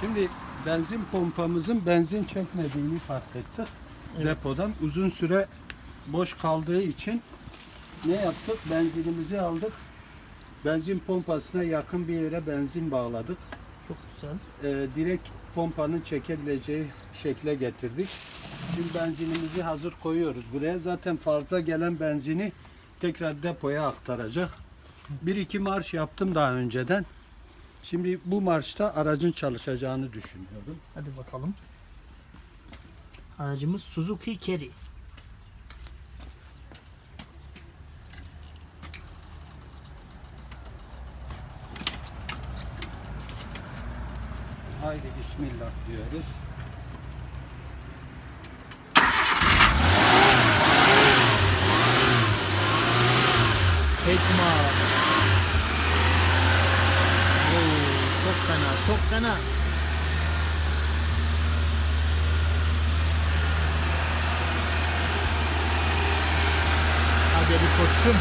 Şimdi benzin pompamızın benzin çekmediğini fark ettik. Evet. Depodan uzun süre boş kaldığı için ne yaptık? Benzinimizi aldık. Benzin pompasına yakın bir yere benzin bağladık. Çok güzel. Ee, direkt pompanın çekebileceği şekle getirdik. Şimdi benzinimizi hazır koyuyoruz. Buraya zaten fazla gelen benzini tekrar depoya aktaracak. Bir iki marş yaptım daha önceden. Şimdi bu marşta aracın çalışacağını düşünüyorum. Hadi bakalım. Aracımız Suzuki Carry. Haydi bismillah diyoruz. Tekma. Oo, fena, çok fena. Hadi bir koçum.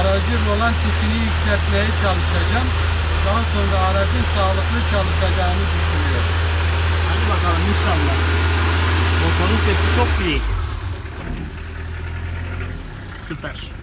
Aracın rolantisini yükseltmeye çalışacağım. Daha sonra aracın sağlıklı çalışacağını düşünüyorum. Hadi bakalım inşallah. Motorun sesi çok iyi. Super.